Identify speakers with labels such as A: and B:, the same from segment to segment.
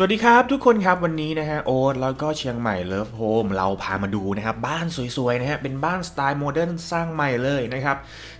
A: สวัสดีครับทุกคนครับวันนี้นะฮะโอ๊ตแล้วก็เชียงใหม่เลิฟโฮมเราพามาดูนะครับ บ้านสวยๆนะฮะเป็นบ้านสไตล์โมเดิร์นสร้างใหม่เลยนะครับ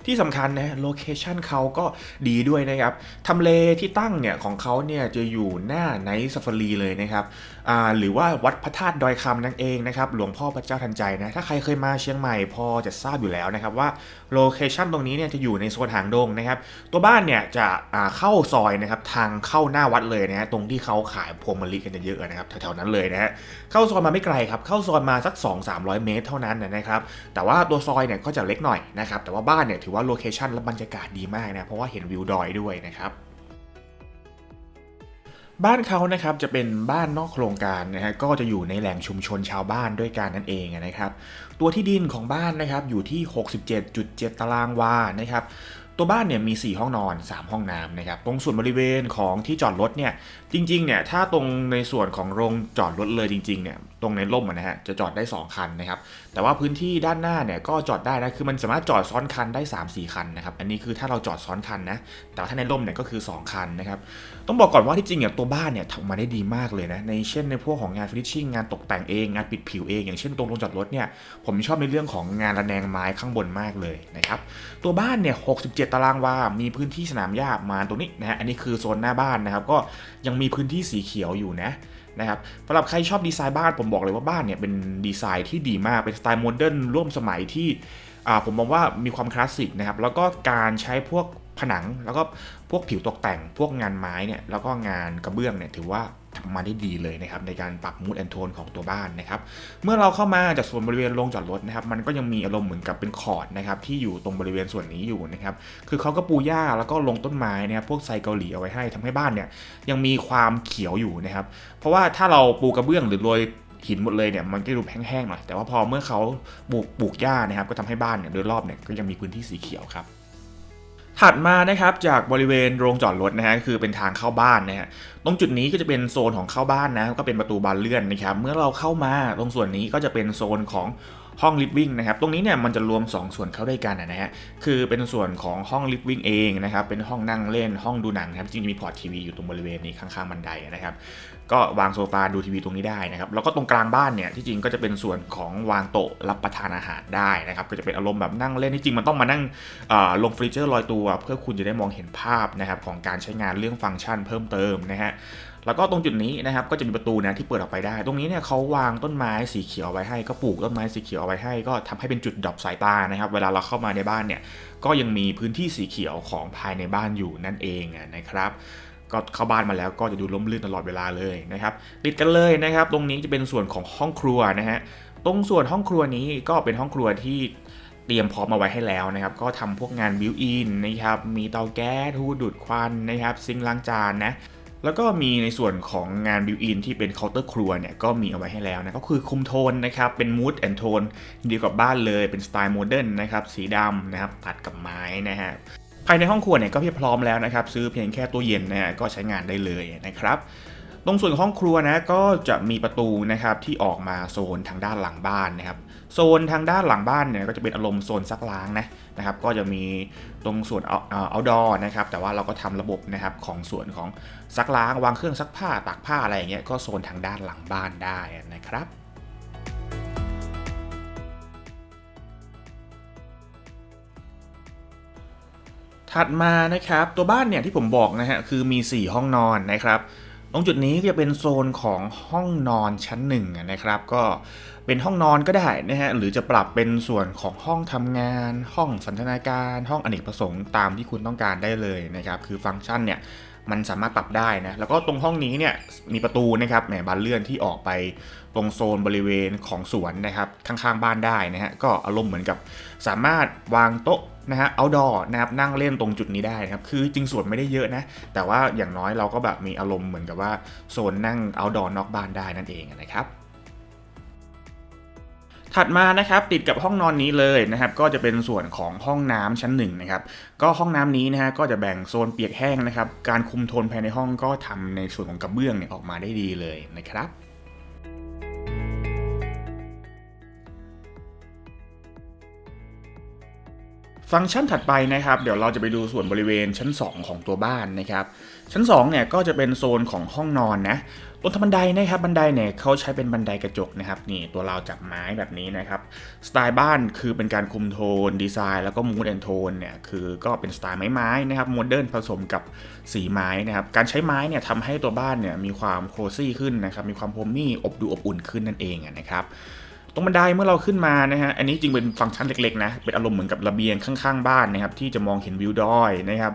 A: ที่สำคัญนะฮะโลเคชันเขาก็ดีด้วยนะครับทำเลที่ตั้งเนี่ยของเขาเนี่ยจะอยู่หน้าไนท์ซาฟารีเลยนะครับอ่าหรือว่าวัดพระธาตุดอยคำนั่นเองนะครับหลวงพ่อพระเจ้าทันใจนะถ้าใครเคยมาเชียงใหม่พอจะทราบอยู่แล้วนะครับว่าโลเคชันตรงนี้เนี่ยจะอยู่ในโซนหางดงนะครับตัวบ้านเนี่ยจะอ่าเข้าซอยนะครับทางเข้าหน้าวัดเลยนะฮะตรงที่เขาขายพวงมะลิกันเยอะๆนะครับแถวๆนั้นเลยนะฮะเข้าซอยมาไม่ไกลครับเข้าซอยมาสัก 2-300 เมตรเท่านั้นนะครับแต่ว่าตัวซอยเนี่ยก็จะเล็กหน่อยนะครับแต่ว่าบ้านเนี่ยถือว่าโลเคชันและบรรยากาศดีมากนะเพราะว่าเห็นวิวดอยด้วยนะครับบ้านเขานะครับจะเป็นบ้านนอกโครงการนะฮะก็จะอยู่ในแหล่งชุมชนชาวบ้านด้วยกันนั่นเองนะครับ ตัวที่ดินของบ้านนะครับอยู่ที่ 67.7 ตารางวานะครับ ตัวบ้านเนี่ยมี 4 ห้องนอน 3 ห้องน้ำนะครับตรงส่วนบริเวณของที่จอดรถเนี่ยจริงๆเนี่ยถ้าตรงในส่วนของโรงจอดรถเลยจริงๆเนี่ยตรงในร่มอะนะฮะจะจอดได้ 2 คันนะครับแต่ว่าพื้นที่ด้านหน้าเนี่ยก็จอดได้นะคือมันสามารถจอดซ้อนคันได้ 3-4 คันนะครับอันนี้คือถ้าเราจอดซ้อนคันนะแต่ถ้าในร่มเนี่ยก็คือ 2 คันนะครับต้องบอกก่อนว่าที่จริงเนี่ยตัวบ้านเนี่ยทำมาได้ดีมากเลยนะในเช่นในพวกของงานฟินิชชิ่งงานตกแต่งเองงานปิดผิวเองอย่างเช่นตรงโรงจอดรถเนี่ยผมชอบในเรื่องของงานระแนงไม้ข้างบนมากเลยนะครับตัวบ้านเนี่ย 67 ตารางวา มีพื้นที่สนามหญ้ามาตรงนี้นะฮะอันนี้คือโซนหน้าบ้านนะครับก็ยังมีพื้นที่สีเขียวอยู่นะ นะครับสำหรับใครชอบดีไซน์บ้านผมบอกเลยว่าบ้านเนี่ยเป็นดีไซน์ที่ดีมากเป็นสไตล์โมเดิร์นร่วมสมัยที่ผมมองว่ามีความคลาสสิกนะครับแล้วก็การใช้พวกผนังแล้วก็พวกผิวตกแต่ง พวกงานไม้เนี่ยแล้วก็งานกระเบื้องเนี่ยถือว่า ทำมาได้ดีเลยนะครับในการปรับมูดแอนโทนของตัวบ้านนะครับเมื่อเราเข้ามาจากส่วนบริเวณโรงจอดรถนะครับมันก็ยังมีอารมณ์เหมือนกับเป็นคอร์ดนะครับที่อยู่ตรงบริเวณส่วนนี้อยู่นะครับคือเขาก็ปูหญ้าแล้วก็ลงต้นไม้นะครับพวกไซเกาหลีเอาไว้ให้ทำให้บ้านเนี่ยยังมีความเขียวอยู่นะครับเพราะว่าถ้าเราปูกระเบื้องหรือโรยหินหมดเลยเนี่ยมันก็ดูแห้งๆหน่อยแต่ว่าพอเมื่อเขาปลูกปลูกหญ้านะครับก็ทำให้บ้านเนี่ยโดยรอบเนี่ยก็ยังมีพื้นที่สีเขียวครับ ถัดมานะครับจากบริเวณโรงจอดรถนะฮะคือเป็นทางเข้าบ้านนะฮะตรงจุดนี้ก็จะเป็นโซนของเข้าบ้านนะก็เป็นประตูบานเลื่อนนะครับเมื่อเราเข้ามาตรงส่วนนี้ก็จะเป็นโซนของ ห้องลิฟวิ่งนะครับ ตรงนี้เนี่ยมันจะรวม 2 ส่วนเข้าด้วยกันนะฮะ คือเป็นส่วนของห้องลิฟวิ่งเองนะครับ เป็นห้องนั่งเล่น ห้องดูหนังครับจริงๆมีพอร์ตทีวีอยู่ตรงบริเวณนี้ข้างๆบันไดนะครับ ก็วางโซฟาดูทีวีตรงนี้ได้นะครับ แล้วก็ตรงกลางบ้านเนี่ยที่จริงก็จะเป็นส่วนของวางโต๊ะรับประทานอาหารได้นะครับ ก็จะเป็นอารมณ์แบบนั่งเล่นที่จริงมันต้องมานั่งลงเฟอร์นิเจอร์ลอยตัว เพื่อคุณจะได้มองเห็นภาพนะครับของการใช้งานเรื่องฟังก์ชันเพิ่มเติมนะฮะ แล้วก็ตรงจุดนี้นะครับก็จะมีประตูนะที่เปิดออกไปได้ ตรงนี้เนี่ยเขาวางต้นไม้สีเขียวไว้ให้ ก็ปลูกต้นไม้สีเขียวไว้ให้ ก็ทำให้เป็นจุดดรอปสายตานะครับ เวลาเราเข้ามาในบ้านเนี่ยก็ยังมีพื้นที่สีเขียวของภายในบ้านอยู่นั่นเองนะครับก็เข้าบ้านมาแล้วก็จะดูร่มรื่นตลอดเวลาเลยนะครับติดกันเลยนะครับ ตรงนี้จะเป็นส่วนของห้องครัวนะฮะตรงส่วนห้องครัวนี้ก็เป็นห้องครัวที่เตรียมพร้อมมาไว้ให้แล้วนะครับ ก็ทำพวกงานบิวอินนะครับมีเตาแก๊สทูดูดควันนะครับซิงล้างจานนะ แล้วก็มีในส่วนของงานบิวอินที่เป็นเคาน์เตอร์ครัวเนี่ยก็มีเอาไว้ให้แล้วนะก็คือคุมโทนนะครับเป็นมูดแอนโทนเดียวกับบ้านเลยเป็นสไตล์โมเดิร์นนะครับสีดำนะครับตัดกับไม้นะฮะภายในห้องครัวเนี่ยก็เพียบพร้อมแล้วนะครับซื้อเพียงแค่ตู้เย็นนะฮะก็ใช้งานได้เลยนะครับ ตรงส่วนห้องครัวนะก็จะมีประตูนะครับที่ออกมาโซนทางด้านหลังบ้านนะครับโซนทางด้านหลังบ้านเนี่ยก็จะเป็นอารมณ์โซนซักล้างนะนะครับ ก็จะมีตรงส่วนเอาเอาดอนะครับ แต่ว่าเราก็ทำระบบนะครับของส่วนของซักล้างวางเครื่องซักผ้าตากผ้าอะไรอย่างเงี้ยก็โซนทางด้านหลังบ้านได้นะครับถัดมานะครับตัวบ้านเนี่ยที่ผมบอกนะฮะคือมี 4 ห้องนอนนะครับ ตรงจุดนี้จะเป็นโซนของห้องนอนชั้นหนึ่งนะครับ ก็เป็นห้องนอนก็ได้นะฮะหรือจะปรับเป็นส่วนของห้องทำงาน ห้องสันทนาการ ห้องอเนกประสงค์ตามที่คุณต้องการได้เลยนะครับคือฟังก์ชันเนี่ยมันสามารถปรับได้นะ แล้วก็ตรงห้องนี้เนี่ยมีประตูนะครับแหมบานเลื่อนที่ออกไปตรงโซนบริเวณของสวนนะครับข้างๆบ้านได้นะฮะก็อารมณ์เหมือนกับสามารถวางโต๊ะ นะฮะ outdoor นะครับนั่งเล่นตรงจุดนี้ได้นะครับคือจริงส่วนไม่ได้เยอะนะ แต่ว่าอย่างน้อยเราก็แบบมีอารมณ์เหมือนกับว่าโซนนั่ง outdoor นอกบ้านได้นั่นเองนะครับถัดมานะครับติดกับห้องนอนนี้เลยนะครับก็จะเป็นส่วนของห้องน้ำชั้นหนึ่งนะครับก็ห้องน้ำนี้นะฮะก็จะแบ่งโซนเปียกแห้งนะครับการคุมโทนภายในห้องก็ทำในส่วนของกระเบื้องเนี่ยออกมาได้ดีเลยนะครับ ฟังก์ชันถัดไปนะครับ เดี๋ยวเราจะไปดูส่วนบริเวณชั้น 2 ของตัวบ้านนะครับ ชั้น2เนี่ยก็จะเป็นโซนของห้องนอนนะตรงทบันไดนะครับบันไดเนี่ยเขาใช้เป็นบันไดกระจกนะครับนี่ตัวเราวจับไม้แบบนี้นะครับสไตล์บ้านคือเป็นการคุมโทนดีไซน์แล้วก็มูดแอนโทนเนี่ยคือก็เป็นสไตล์ไม้ๆนะครับโมเดิร์นผสมกับสีไม้นะครับการใช้ไม้เนี่ยทำให้ตัวบ้านเนี่ยมีความโคซี่ขึ้นนะครับมีความโฮมมี่อบดูอบอุ่นขึ้นนั่นเองนะครับ รงบันไดเมื่อเราขึ้นมานะฮะ อันนี้จริงเป็นฟังก์ชันเล็กๆนะ เป็นอารมณ์เหมือนกับระเบียงข้างๆบ้านนะครับที่จะมองเห็นวิวดอยนะครับ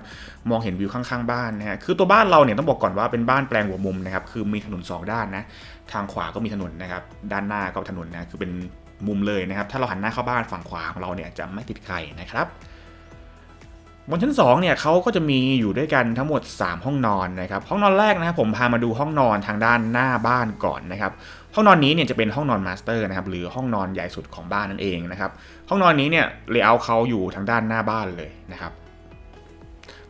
A: มองเห็นวิวข้างๆบ้านนะฮะ คือตัวบ้านเราเนี่ยต้องบอกก่อนว่าเป็นบ้านแปลงหัวมุมนะครับ คือมีถนน 2 ด้านนะ ทางขวาก็มีถนนนะครับ ด้านหน้าก็ถนนนะ คือเป็นมุมเลยนะครับ ถ้าเราหันหน้าเข้าบ้านฝั่งขวาของเราเนี่ยจะไม่ติดใครนะครับ บนชั้น2เนี่ยเขาก็จะมีอยู่ด้วยกันทั้งหมด 3 ห้องนอนนะครับห้องนอนแรกนะครับผมพามาดูห้องนอนทางด้านหน้าบ้านก่อนนะครับห้องนอนนี้เนี่ยจะเป็นห้องนอนมาสเตอร์นะครับหรือห้องนอนใหญ่สุดของบ้านนั่นเองนะครับห้องนอนนี้เนี่ยเลเยอร์เขาอยู่ทางด้านหน้าบ้านเลยนะครับ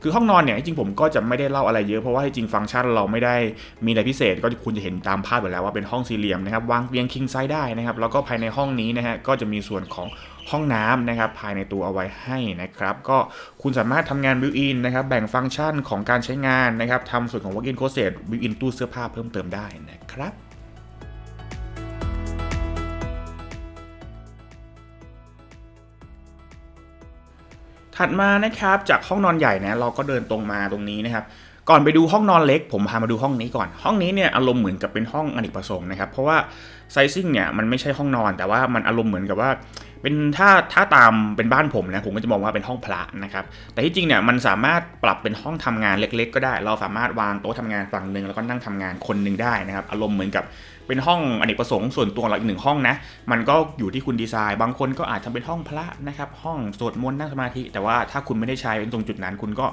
A: คือห้องนอนเนี่ยจริงผมก็จะไม่ได้เล่าอะไรเยอะเพราะว่าจริงฟังก์ชันเราไม่ได้มีอะไรพิเศษ ก็คุณจะเห็นตามภาพไปแล้วว่าเป็นห้องสี่เหลี่ยมนะครับวางเตียงคิงไซส์ได้นะครับแล้วก็ภายในห้องนี้นะฮะก็จะมีส่วนของห้องน้ำนะครับภายในตัวเอาไว้ให้นะครับก็คุณสามารถทำงานบิวอินนะครับแบ่งฟังก์ชันของการใช้งานนะครับทำส่วนของ work in closet บิวอินตู้เสื้อผ้าเพิ่มเติมได้นะครับ ถัดมานะครับจากห้องนอนใหญ่นะเราก็เดินตรงมาตรงนี้นะครับก่อนไปดูห้องนอนเล็ก ผมพามาดูห้องนี้ก่อน ห้องนี้เนี่ยอารมณ์เหมือนกับเป็นห้องอเนกประสงค์นะครับเพราะว่าไซซิ่งเนี่ยมันไม่ใช่ห้องนอนแต่ว่ามันอารมณ์เหมือนกับว่า เป็นถ้าถ้าตามเป็นบ้านผมนะผมก็จะมองว่าเป็นห้องพระนะครับ แต่ที่จริงเนี่ยมันสามารถปรับเป็นห้องทำงานเล็ก ๆ ก็ได้ เราสามารถวางโต๊ะทำงานฝั่งหนึ่งแล้วก็นั่งทำงานคนหนึ่งได้นะครับ อารมณ์เหมือนกับเป็นห้องอเนกประสงค์ส่วนตัวเราอีกหนึ่งห้องนะมันก็อยู่ที่คุณดีไซน์ บางคนก็อาจทำเป็นห้องพระนะครับห้องสวดมนต์นั่งสมาธิ แต่ว่าถ้าคุณไม่ได้ใช้เป็นตรงจุดนั้นคุณก็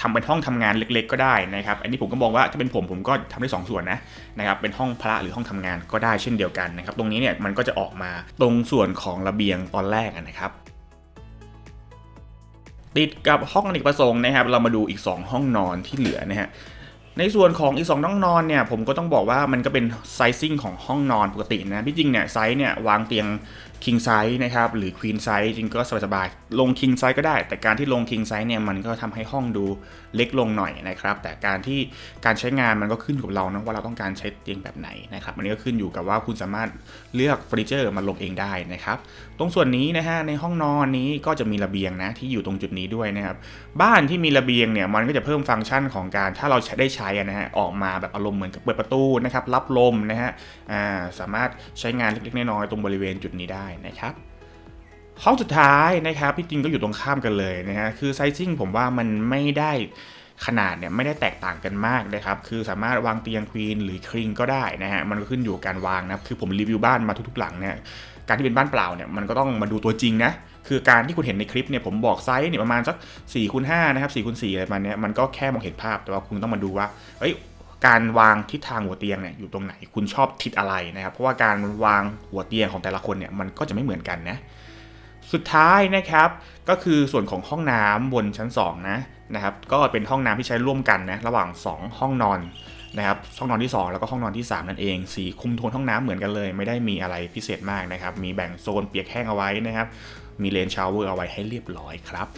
A: ทำเป็นห้องทำงานเล็ก ๆ ก็ได้นะครับ อันนี้ผมก็มองว่าถ้าเป็นผมผมก็ทำได้สองส่วนนะนะครับเป็นห้องพระหรือห้องทำงานก็ได้เช่นเดียวกันนะครับ ตรงนี้เนี่ยมันก็จะออกมาตรงส่วนของระเบียงตอนแรกนะครับติดกับห้องอเนกประสงค์นะครับ เรามาดูอีก 2 ห้องนอนที่เหลือนะฮะ ในส่วนของอีก2ห้องนอนเนี่ยผมก็ต้องบอกว่ามันก็เป็นไซซิ่งของห้องนอนปกตินะที่จริงเนี่ยไซส์เนี่ยวางเตียง king size นะครับหรือ queen size จริงก็สบายๆลง king size ก็ได้ แต่การที่ลง king size เนี่ยมันก็ทำให้ห้องดูเล็กลงหน่อยนะครับ แต่การที่การใช้งานมันก็ขึ้นอยู่กับเรานะว่าเราต้องการใช้เตียงแบบไหนนะครับอันนี้ก็ขึ้นอยู่กับว่าคุณสามารถเลือกเฟอร์นิเจอร์มาลงเองได้นะครับตรงส่วนนี้นะฮะในห้องนอนนี้ก็จะมีระเบียงนะที่อยู่ตรงจุดนี้ด้วยนะครับบ้านที่มีระเบียงเนี่ยมันก็จะเพิ่มฟังก์ชันของการถ้าเราใช้ได้ใช้อะนะฮะออกมาแบบอารมณ์เหมือนกับเปิดประตูนะครับรับลมนะฮะสามารถใช้งานเล็กๆน้อยๆตรงบริเวณจุดนี้ได้นะครับห้องสุดท้ายนะครับที่จริงก็อยู่ตรงข้ามกันเลยนะฮะคือไซซิ่งผมว่ามันไม่ได้ขนาดเนี่ยไม่ได้แตกต่างกันมากนะครับ คือสามารถวางเตียงควีนหรือคริงก็ได้นะฮะ มันก็ขึ้นอยู่การวางนะ คือผมรีวิวบ้านมาทุกๆหลังเนี่ย การที่เป็นบ้านเปล่าเนี่ย มันก็ต้องมาดูตัวจริงนะ คือการที่คุณเห็นในคลิปเนี่ยผมบอกไซส์เนี่ยประมาณสัก4คูณ5นะครับ4คูณ4อะไรประมาณนี้มันก็แค่มองเห็นภาพแต่ว่าคุณต้องมาดูว่าเอ้ยการวางทิศทางหัวเตียงเนี่ยอยู่ตรงไหนคุณชอบทิศอะไรนะครับ เพราะว่าการวางหัวเตียงของแต่ละคนเนี่ยมันก็จะไม่เหมือนกันนะสุดท้ายนะครับก็คือส่วนของห้องน้ำบนชั้น2นะนะครับก็เป็นห้องน้ำที่ใช้ร่วมกันนะระหว่าง 2 ห้องนอนนะครับห้องนอนที่ 2 แล้วก็ห้องนอนที่ 3 นั่นเองสีคุมโทนห้องน้ำเหมือนกันเลย ไม่ได้มีอะไรพิเศษมากนะครับมีแบ่งโซนเปียกแห้งเอาไว้นะครับ มีเลนชาวเวอร์เอาไว้ให้เรียบร้อยครับ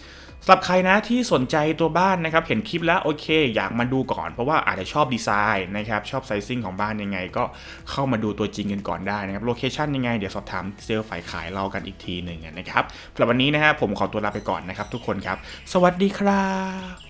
A: สำหรับใครนะที่สนใจตัวบ้านนะครับเห็นคลิปแล้วโอเค อยากมาดูก่อนเพราะว่าอาจจะชอบดีไซน์นะครับชอบไซซิ่งของบ้านยังไง ก็เข้ามาดูตัวจริงกันก่อนได้นะครับโลเคชันยังไงเดี๋ยวสอบถามเซลล์ฝ่ายขายเรากันอีกทีหนึ่งนะครับสำหรับวันนี้นะฮะผมขอตัวลาไปก่อนนะครับทุกคนครับ สวัสดีครับ